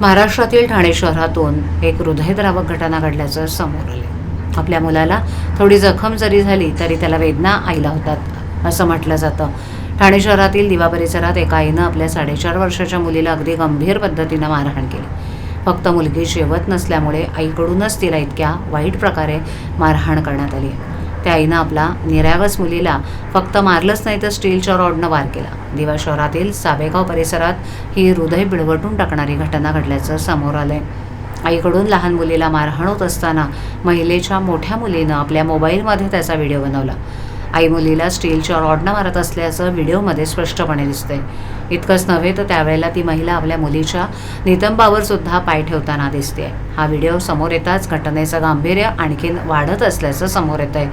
महाराष्ट्रातील ठाणे शहरातून एक हृदयद्रावक घटना घडल्याचं समोर आले आपल्या मुलाला थोडी जखम जरी झाली तरी त्याला वेदना आईला होतात असं म्हटलं जातं. ठाणे शहरातील दिवा परिसरात एका आईनं आपल्या साडेचार वर्षाच्या मुलीला अगदी गंभीर पद्धतीनं मारहाण केली. फक्त मुलगी शेवत नसल्यामुळे आईकडूनच तिला इतक्या वाईट प्रकारे मारहाण करण्यात आली त्या आईनं आपला निरागस मुलीला फक्त मारलंच नाही तर स्टीलच्या रॉडनं वार केला. दिवा शहरातील साबेगाव परिसरात ही हृदय बिळवटून टाकणारी घटना घडल्याचं समोर आलंय. आईकडून लहान मुलीला मारहाण होत असताना महिलेच्या मोठ्या मुलीनं आपल्या मोबाईलमध्ये त्याचा व्हिडिओ बनवला. आई मुलीला स्टीलच्या रॉडनं मारत असल्याचं व्हिडिओमध्ये स्पष्टपणे दिसतंय. इतकंच नव्हे तर त्यावेळेला ती महिला आपल्या मुलीच्या नितंबावर सुद्धा पाय ठेवताना दिसते हा व्हिडिओ समोर येताच घटनेचं गांभीर्य आणखीन वाढत असल्याचं समोर येत आहे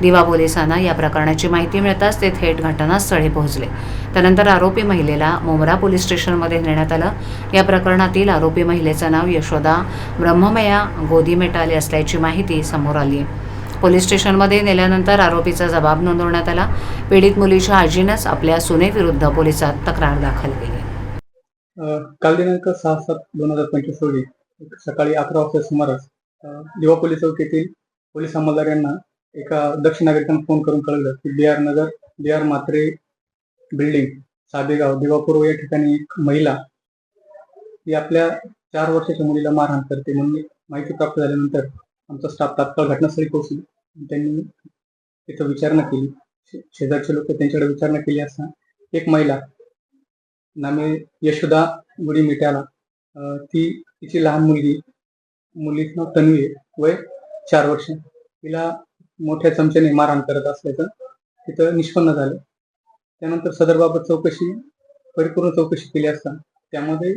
दिवा पोलिसांना या प्रकरणाची माहिती मिळताच ते थेट घटनास्थळी पोहोचले. त्यानंतर आरोपी महिलेला मोमरा पोलीस स्टेशनमध्ये नेण्यात आलं. या प्रकरणातील आरोपी महिलेचं नाव यशोदा ब्रह्ममया गोदी मेटाले असल्याची माहिती समोर आली आहे पोलीस स्टेशनमध्ये नेल्यानंतर आरोपीचा जबाब नोंदवण्यात आला. पीडित मुलीच्या आजीनंच आपल्या सुनेविरुद्ध पोलिसात तक्रार दाखल केली. काल दिनांक सहा सात दोन हजार पंचवीस रोजी सकाळी अकरा वाजता सुमारास युवा दिवा पोलीस चौकीतील पोलीस अंमलदार यांना एका दक्ष नागरिकांना फोन करून कळवलं की B R Nagar B R Matre building Sabegaon दिवापूर्व या ठिकाणी एक महिला ही आपल्या चार वर्षाच्या मुलीला मारहाण करते म्हणून माहिती प्राप्त झाल्यानंतर आमचा स्टाफ तात्काळ घटनास्थळी पोहोचली. त्यांनी तिथं विचारणा केली. शेजारचे लोक त्यांच्याकडे विचारणा केली असता एक महिला नामे यशोदा गुडी मिट्याला अं, ती तिची लहान मुलगी मुलीचं नाव तन्वी वय चार वर्ष. तिला मोठ्या चमच्याने मारहाण करत असल्याचं तिथं निष्पन्न झालं. त्यानंतर सदरबाबत चौकशी परिपूर्ण चौकशी केली असता त्यामध्ये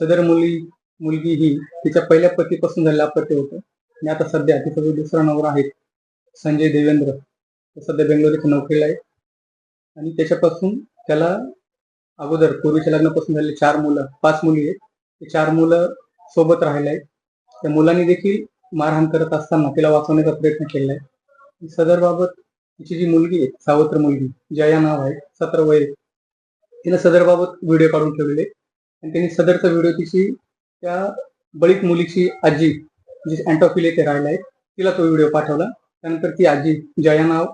सदर मुली मुलगी ही तिच्या पहिल्या पतीपासून झालेला अपत्य होतं. आणि आता सध्या तिचा जो दुसरा नवरा आहे संजय देवेंद्र सध्या बेंगलोर इथे नोकरीला आहे आणि त्याच्यापासून त्याला अगोदर पूर्वीच्या लग्नापासून झालेले चार मुलं पाच मुली आहेत. ते चार मुलं सोबत राहिले आहेत. त्या मुलांनी देखील मारहाण करत असताना तिला वाचवण्याचा प्रयत्न केला आहे. सदर बाबत तिची जी मुलगी आहे सावत्र मुलगी जया नाव आहे सतरा वय तिने तिनं सदर बाबत व्हिडिओ काढून ठेवलेले आहेत. आणि त्यांनी सदरचा व्हिडिओ तिची त्या बळीत मुलीची आजी जी अँटॉफिल येथे राहिला आहे तिला तो व्हिडिओ पाठवला. त्यानंतर ती आजी जया नाव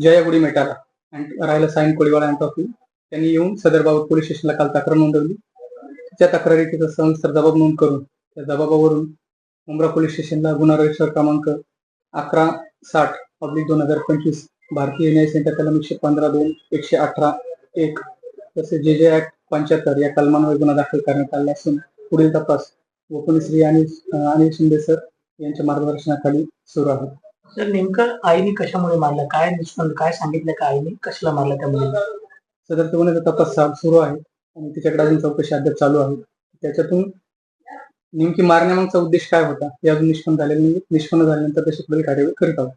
जया गुडी मेटाला अँट- राहिला साईन कोळीवाडा अँटॉफिल त्यांनी येऊन सदरबाबत पोलीस स्टेशनला काल तक्रार नोंदवली. त्या तक्रारीचा सविस्तर जबाब नोंद करून त्या जबाबावरून मुंब्रा पोलीस स्टेशनला गुन्हा रजिस्टर क्रमांक अकरा साठ पब्लिक दोन हजार पंचवीस भारतीय न्याय संहिता कलम एकशे पंधरा दोन एकशे अठरा एक तसेच जे जे ऍक्ट पंच्याहत्तर या कलमांवर गुन्हा दाखल करण्यात आला असून पुढील तपास उपनिश्री आणि अनिल शिंदे सर यांच्या मार्गदर्शनाखाली सुरू आहे. तर नेमकं आईने कशामुळे मारलं? काय निष्पन्न काय सांगितलं का आईने? कशाला मारलं त्या मुलीला सदरच्या गुन्ह्याचा तपास सुरू आहे आणि तिच्याकडे अजून चौकशी अद्याप चालू आहे. त्याच्यातून नेमकी मारण्यामागचा उद्देश काय होता? हे अजून निष्पन्न नाही. निष्पन्न झाल्यानंतर तशी पुढील कार्यवाही करीत आहोत.